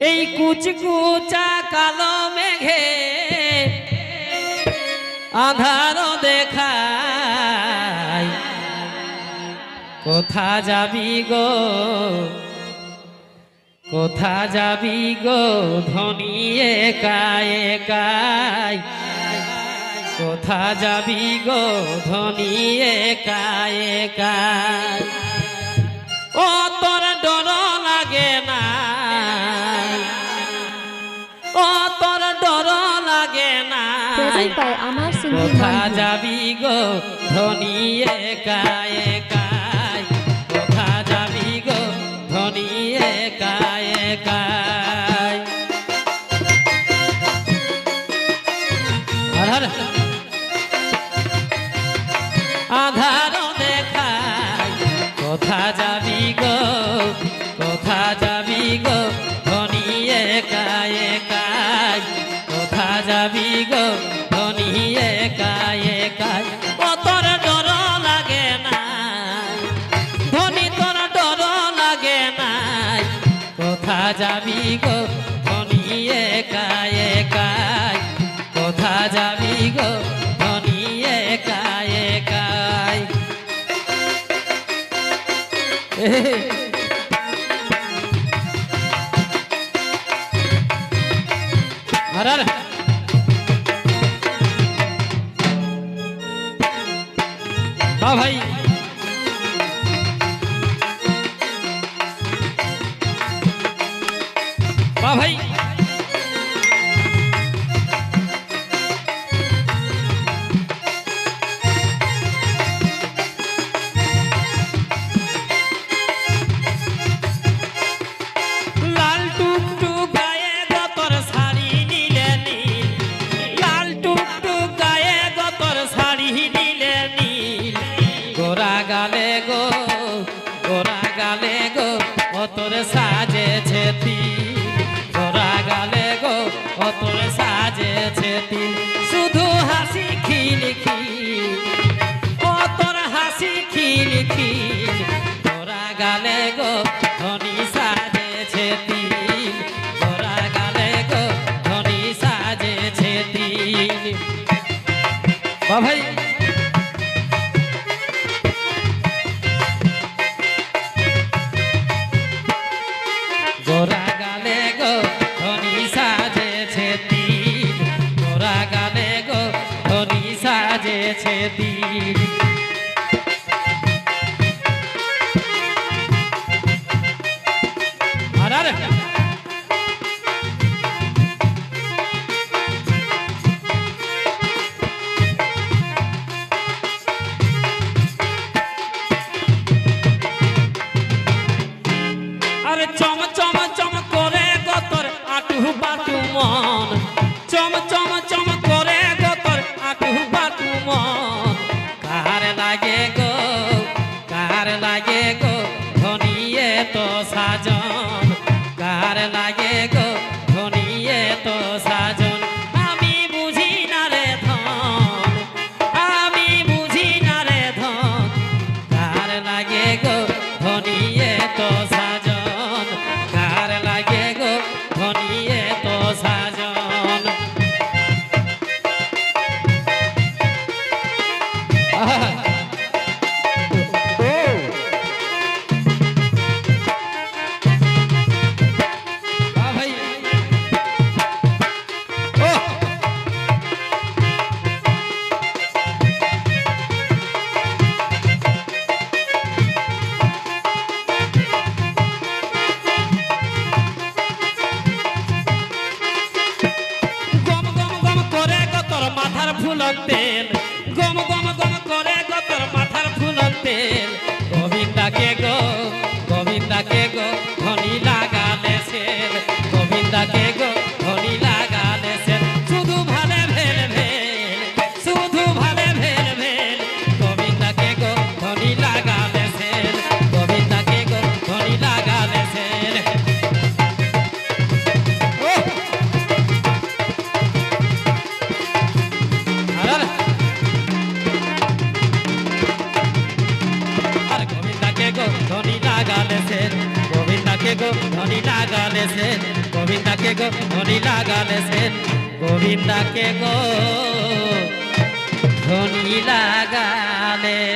এই কুচকুচা কালো মেঘে আধার দেখায়। কোথা যাবি গো? কোথা যাবি গো? ধনী একাই একাই। কোথা যাবি গো? ধনী একাই একাই। ও তোর ডর By কোথা যাবি গো ধনী একাই? কোথা যাবি গো ধনী একাই? একাই আধার আধার দেখাই। কোথা যাবি গো কোথা যাবি গো ধনী যাবি গো ধনী একাই একাই। ও লাগে না ধনী তোর লাগে নাই। কোথা যাবি গো? ধনী একাই একাই। কোথা যাবি গো? ধনী একাই আরে আরে। বাহ ভাই। বাহ ভাই। অতর সাজেছে তিল। গোরা গালে গো, অতর সাজেছে তিল। শুধু হাসি খিল খিল ও তোর হাসি খিল খিল। তোরা গালে গো, ধনী সাজেছে তিল। তোরা গালে গো, ধনী সাজেছে ভাই সাজেছে তিল গোবিন্দাকে গো গো ধনি লাগালেছেন গোবিন্দাকে গো ধনি লাগালেছেন গোবিন্দাকে গো ধনি লাগালেছেন